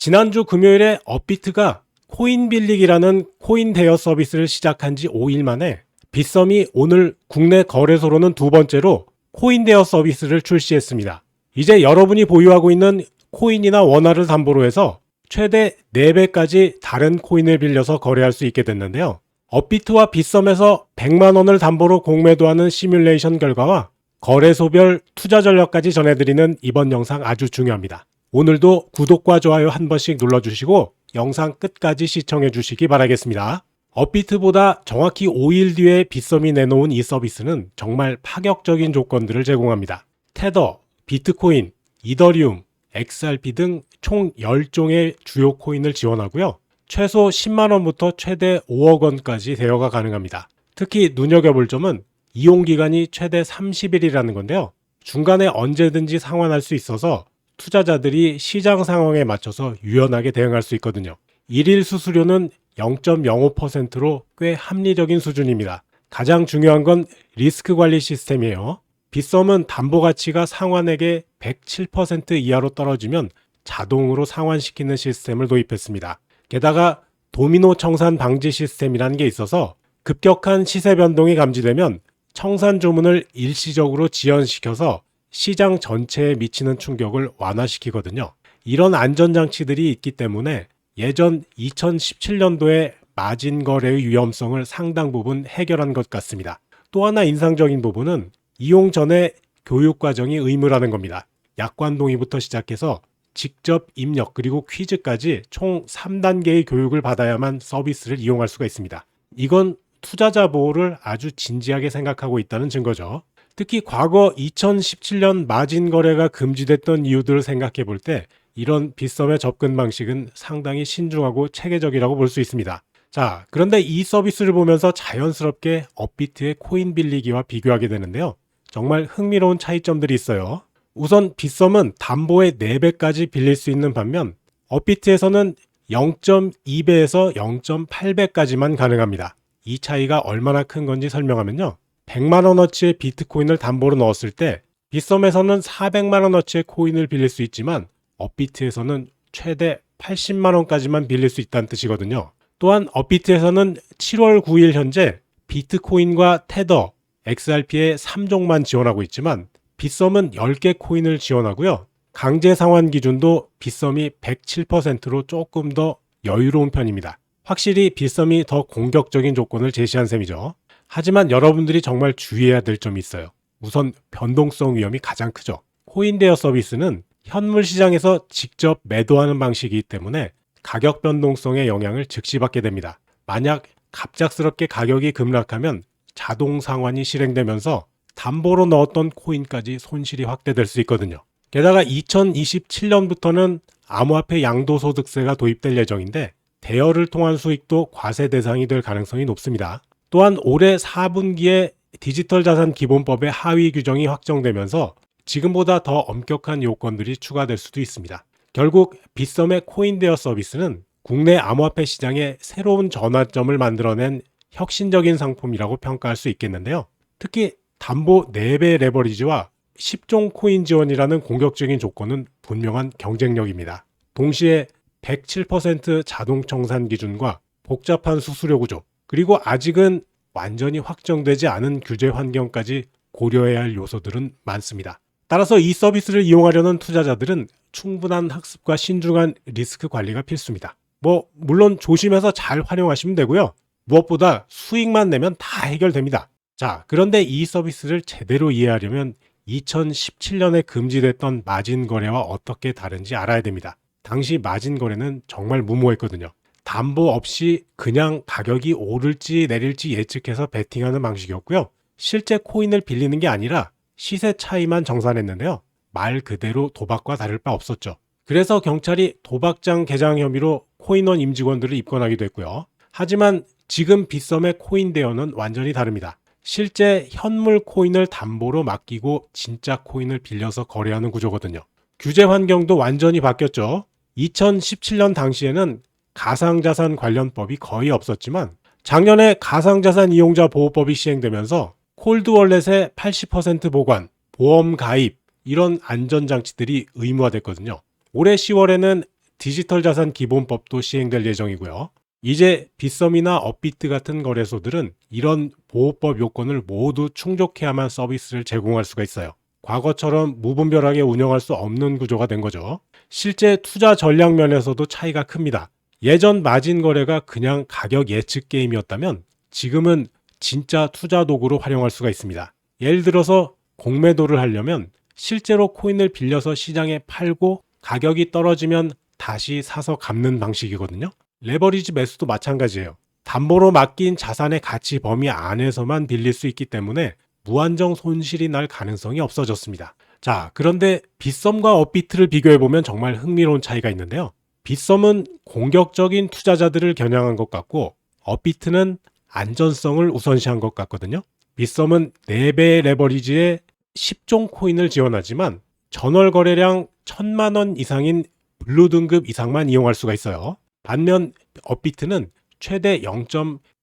지난주 금요일에 업비트가 코인 빌리기라는 코인 대여 서비스를 시작한 지 5일 만에 빗썸이 오늘 국내 거래소로는 두 번째로 코인 대여 서비스를 출시했습니다. 이제 여러분이 보유하고 있는 코인이나 원화를 담보로 해서 최대 4배까지 다른 코인을 빌려서 거래할 수 있게 됐는데요. 업비트와 빗썸에서 100만 원을 담보로 공매도하는 시뮬레이션 결과와 거래소별 투자 전략까지 전해드리는 이번 영상 아주 중요합니다. 오늘도 구독과 좋아요 한 번씩 눌러주시고 영상 끝까지 시청해 주시기 바라겠습니다. 업비트보다 정확히 5일 뒤에 빗썸이 내놓은 이 서비스는 정말 파격적인 조건들을 제공합니다. 테더, 비트코인, 이더리움, XRP 등 총 10종의 주요 코인을 지원하고요. 최소 10만원부터 최대 5억 원까지 대여가 가능합니다. 특히 눈여겨볼 점은 이용 기간이 최대 30일이라는 건데요. 중간에 언제든지 상환할 수 있어서 투자자들이 시장 상황에 맞춰서 유연하게 대응할 수 있거든요. 일일 수수료는 0.05%로 꽤 합리적인 수준입니다. 가장 중요한 건 리스크 관리 시스템이에요. 빗썸은 담보 가치가 상환액의 107% 이하로 떨어지면 자동으로 상환시키는 시스템을 도입했습니다. 게다가 도미노 청산 방지 시스템이라는 게 있어서 급격한 시세 변동이 감지되면 청산 조문을 일시적으로 지연시켜서 시장 전체에 미치는 충격을 완화시키거든요. 이런 안전장치들이 있기 때문에 예전 2017년도에 마진 거래의 위험성을 상당 부분 해결한 것 같습니다. 또 하나 인상적인 부분은 이용 전에 교육 과정이 의무라는 겁니다. 약관 동의부터 시작해서 직접 입력 그리고 퀴즈까지 총 3단계의 교육을 받아야만 서비스를 이용할 수가 있습니다. 이건 투자자 보호를 아주 진지하게 생각하고 있다는 증거죠. 특히 과거 2017년 마진 거래가 금지됐던 이유들을 생각해 볼 때 이런 빗썸의 접근 방식은 상당히 신중하고 체계적이라고 볼 수 있습니다. 자, 그런데 이 서비스를 보면서 자연스럽게 업비트의 코인 빌리기와 비교하게 되는데요. 정말 흥미로운 차이점들이 있어요. 우선 빗썸은 담보의 4배까지 빌릴 수 있는 반면 업비트에서는 0.2배에서 0.8배까지만 가능합니다. 이 차이가 얼마나 큰 건지 설명하면요. 100만 원어치의 비트코인을 담보로 넣었을 때 빗썸에서는 400만 원어치의 코인을 빌릴 수 있지만 업비트에서는 최대 80만 원까지만 빌릴 수 있다는 뜻이거든요. 또한 업비트에서는 7월 9일 현재 비트코인과 테더, XRP의 3종만 지원하고 있지만 빗썸은 10개 코인을 지원하고요. 강제 상환 기준도 빗썸이 107%로 조금 더 여유로운 편입니다. 확실히 빗썸이 더 공격적인 조건을 제시한 셈이죠. 하지만 여러분들이 정말 주의해야 될 점이 있어요. 우선 변동성 위험이 가장 크죠. 코인 대여 서비스는 현물 시장에서 직접 매도하는 방식이기 때문에 가격 변동성의 영향을 즉시 받게 됩니다. 만약 갑작스럽게 가격이 급락하면 자동 상환이 실행되면서 담보로 넣었던 코인까지 손실이 확대될 수 있거든요. 게다가 2027년부터는 암호화폐 양도소득세가 도입될 예정인데 대여를 통한 수익도 과세 대상이 될 가능성이 높습니다. 또한 올해 4분기에 디지털 자산 기본법의 하위 규정이 확정되면서 지금보다 더 엄격한 요건들이 추가될 수도 있습니다. 결국 빗썸의 코인 대여 서비스는 국내 암호화폐 시장에 새로운 전환점을 만들어낸 혁신적인 상품이라고 평가할 수 있겠는데요. 특히 담보 4배 레버리지와 10종 코인 지원이라는 공격적인 조건은 분명한 경쟁력입니다. 동시에 107% 자동 청산 기준과 복잡한 수수료 구조, 그리고 아직은 완전히 확정되지 않은 규제 환경까지 고려해야 할 요소들은 많습니다. 따라서 이 서비스를 이용하려는 투자자들은 충분한 학습과 신중한 리스크 관리가 필수입니다. 뭐, 물론 조심해서 잘 활용하시면 되고요. 무엇보다 수익만 내면 다 해결됩니다. 자, 그런데 이 서비스를 제대로 이해하려면 2017년에 금지됐던 마진 거래와 어떻게 다른지 알아야 됩니다. 당시 마진 거래는 정말 무모했거든요. 담보 없이 그냥 가격이 오를지 내릴지 예측해서 베팅하는 방식이었고요. 실제 코인을 빌리는 게 아니라 시세 차이만 정산했는데요. 말 그대로 도박과 다를 바 없었죠. 그래서 경찰이 도박장 개장 혐의로 코인원 임직원들을 입건하기도 했고요. 하지만 지금 빗썸의 코인 대여는 완전히 다릅니다. 실제 현물 코인을 담보로 맡기고 진짜 코인을 빌려서 거래하는 구조거든요. 규제 환경도 완전히 바뀌었죠. 2017년 당시에는 가상자산 관련법이 거의 없었지만 작년에 가상자산 이용자 보호법이 시행되면서 콜드월렛의 80% 보관, 보험 가입 이런 안전장치들이 의무화됐거든요. 올해 10월에는 디지털 자산 기본법도 시행될 예정이고요. 이제 빗썸이나 업비트 같은 거래소들은 이런 보호법 요건을 모두 충족해야만 서비스를 제공할 수가 있어요. 과거처럼 무분별하게 운영할 수 없는 구조가 된 거죠. 실제 투자 전략 면에서도 차이가 큽니다. 예전 마진 거래가 그냥 가격 예측 게임이었다면 지금은 진짜 투자 도구로 활용할 수가 있습니다. 예를 들어서 공매도를 하려면 실제로 코인을 빌려서 시장에 팔고 가격이 떨어지면 다시 사서 갚는 방식이거든요. 레버리지 매수도 마찬가지예요. 담보로 맡긴 자산의 가치 범위 안에서만 빌릴 수 있기 때문에 무한정 손실이 날 가능성이 없어졌습니다. 자, 그런데 빗썸과 업비트를 비교해 보면 정말 흥미로운 차이가 있는데요. 빗썸은 공격적인 투자자들을 겨냥한 것 같고 업비트는 안전성을 우선시한 것 같거든요. 빗썸은 4배의 레버리지에 10종 코인을 지원하지만 전월 거래량 1000만 원 이상인 블루 등급 이상만 이용할 수가 있어요. 반면 업비트는 최대 0.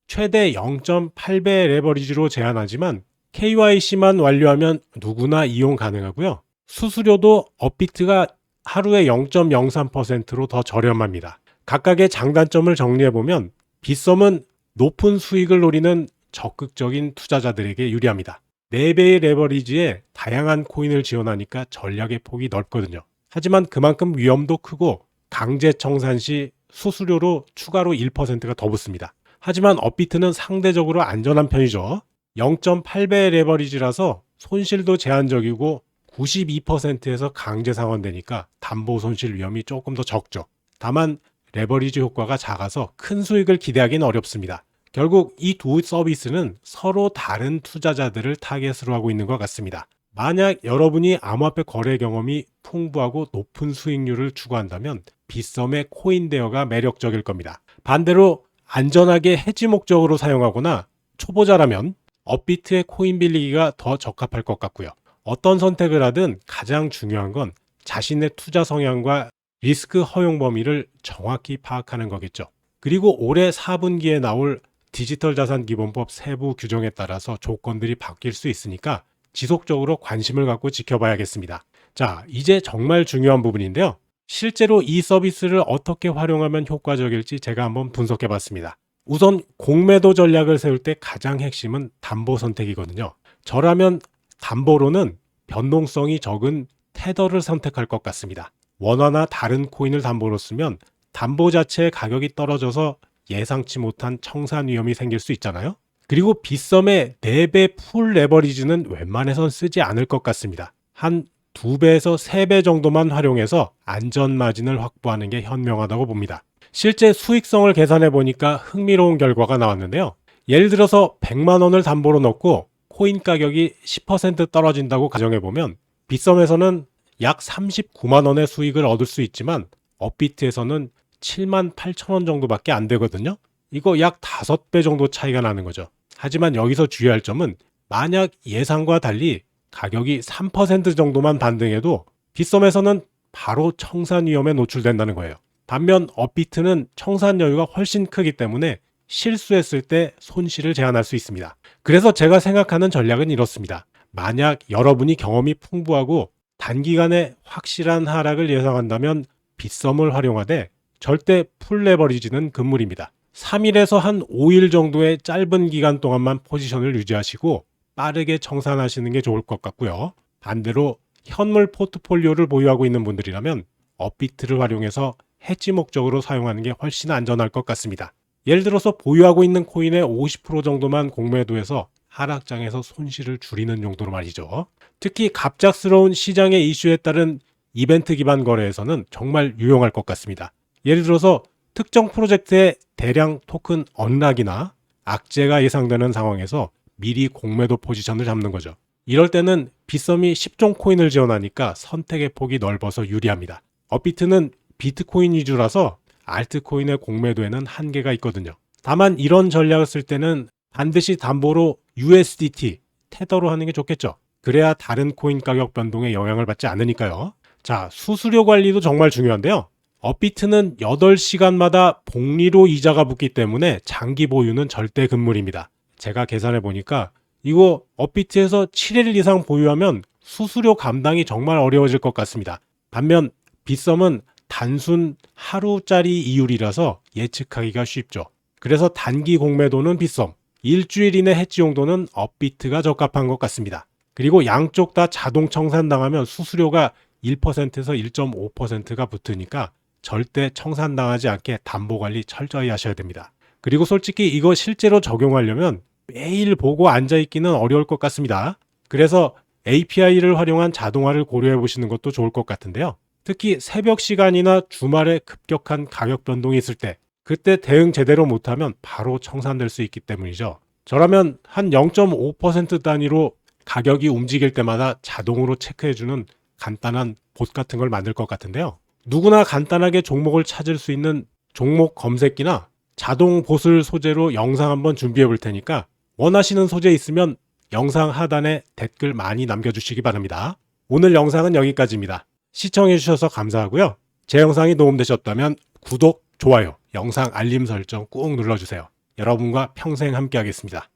최대 0.8배 레버리지로 제한하지만 KYC만 완료하면 누구나 이용 가능하고요. 수수료도 업비트가 하루에 0.03%로 더 저렴합니다. 각각의 장단점을 정리해 보면 빗썸은 높은 수익을 노리는 적극적인 투자자들에게 유리합니다. 4배의 레버리지에 다양한 코인을 지원하니까 전략의 폭이 넓거든요. 하지만 그만큼 위험도 크고 강제 청산 시 수수료로 추가로 1%가 더 붙습니다. 하지만 업비트는 상대적으로 안전한 편이죠. 0.8배의 레버리지라서 손실도 제한적이고 92%에서 강제 상환되니까 담보 손실 위험이 조금 더 적죠. 다만 레버리지 효과가 작아서 큰 수익을 기대하기는 어렵습니다. 결국 이 두 서비스는 서로 다른 투자자들을 타겟으로 하고 있는 것 같습니다. 만약 여러분이 암호화폐 거래 경험이 풍부하고 높은 수익률을 추구한다면 빗썸의 코인데어가 매력적일 겁니다. 반대로 안전하게 해지 목적으로 사용하거나 초보자라면 업비트의 코인 빌리기가 더 적합할 것 같고요. 어떤 선택을 하든 가장 중요한 건 자신의 투자 성향과 리스크 허용 범위를 정확히 파악하는 거겠죠. 그리고 올해 4분기에 나올 디지털 자산 기본법 세부 규정에 따라서 조건들이 바뀔 수 있으니까 지속적으로 관심을 갖고 지켜봐야겠습니다. 자, 이제 정말 중요한 부분인데요. 실제로 이 서비스를 어떻게 활용하면 효과적일지 제가 한번 분석해 봤습니다. 우선 공매도 전략을 세울 때 가장 핵심은 담보 선택이거든요. 저라면 담보로는 변동성이 적은 테더를 선택할 것 같습니다. 원화나 다른 코인을 담보로 쓰면 담보 자체의 가격이 떨어져서 예상치 못한 청산 위험이 생길 수 있잖아요. 그리고 빗썸의 4배 풀 레버리지는 웬만해선 쓰지 않을 것 같습니다. 한 2배에서 3배 정도만 활용해서 안전 마진을 확보하는 게 현명하다고 봅니다. 실제 수익성을 계산해 보니까 흥미로운 결과가 나왔는데요. 예를 들어서 100만 원을 담보로 넣고 코인 가격이 10% 떨어진다고 가정해 보면 빗썸에서는 약 39만 원의 수익을 얻을 수 있지만 업비트에서는 7만 8천 원 정도밖에 안 되거든요. 이거 약 5배 정도 차이가 나는 거죠. 하지만 여기서 주의할 점은 만약 예상과 달리 가격이 3% 정도만 반등해도 빗썸에서는 바로 청산 위험에 노출된다는 거예요. 반면 업비트는 청산 여유가 훨씬 크기 때문에 실수했을 때 손실을 제한할 수 있습니다. 그래서 제가 생각하는 전략은 이렇습니다. 만약 여러분이 경험이 풍부하고 단기간에 확실한 하락을 예상한다면 빗썸을 활용하되 절대 풀 레버리지는 금물입니다. 3일에서 한 5일 정도의 짧은 기간 동안만 포지션을 유지하시고 빠르게 청산하시는 게 좋을 것 같고요. 반대로 현물 포트폴리오를 보유하고 있는 분들이라면 업비트를 활용해서 해지 목적으로 사용하는 게 훨씬 안전할 것 같습니다. 예를 들어서 보유하고 있는 코인의 50% 정도만 공매도해서 하락장에서 손실을 줄이는 용도로 말이죠. 특히 갑작스러운 시장의 이슈에 따른 이벤트 기반 거래에서는 정말 유용할 것 같습니다. 예를 들어서 특정 프로젝트의 대량 토큰 언락이나 악재가 예상되는 상황에서 미리 공매도 포지션을 잡는 거죠. 이럴 때는 빗썸이 10종 코인을 지원하니까 선택의 폭이 넓어서 유리합니다. 업비트는 비트코인 위주라서 알트코인의 공매도에는 한계가 있거든요. 다만 이런 전략을 쓸 때는 반드시 담보로 USDT, 테더로 하는 게 좋겠죠. 그래야 다른 코인 가격 변동에 영향을 받지 않으니까요. 자, 수수료 관리도 정말 중요한데요. 업비트는 8시간마다 복리로 이자가 붙기 때문에 장기 보유는 절대 금물입니다. 제가 계산해 보니까 이거 업비트에서 7일 이상 보유하면 수수료 감당이 정말 어려워질 것 같습니다. 반면 빗썸은 단순 하루짜리 이율이라서 예측하기가 쉽죠. 그래서 단기 공매도는 빗썸, 일주일 이내 해지 용도는 업비트가 적합한 것 같습니다. 그리고 양쪽 다 자동 청산당하면 수수료가 1%에서 1.5%가 붙으니까 절대 청산당하지 않게 담보 관리 철저히 하셔야 됩니다. 그리고 솔직히 이거 실제로 적용하려면 매일 보고 앉아있기는 어려울 것 같습니다. 그래서 API를 활용한 자동화를 고려해 보시는 것도 좋을 것 같은데요. 특히 새벽 시간이나 주말에 급격한 가격 변동이 있을 때 그때 대응 제대로 못하면 바로 청산될 수 있기 때문이죠. 저라면 한 0.5% 단위로 가격이 움직일 때마다 자동으로 체크해주는 간단한 봇 같은 걸 만들 것 같은데요. 누구나 간단하게 종목을 찾을 수 있는 종목 검색기나 자동 봇을 소재로 영상 한번 준비해 볼 테니까 원하시는 소재 있으면 영상 하단에 댓글 많이 남겨주시기 바랍니다. 오늘 영상은 여기까지입니다. 시청해주셔서 감사하고요. 제 영상이 도움되셨다면 구독, 좋아요, 영상 알림 설정 꾹 눌러주세요. 여러분과 평생 함께하겠습니다.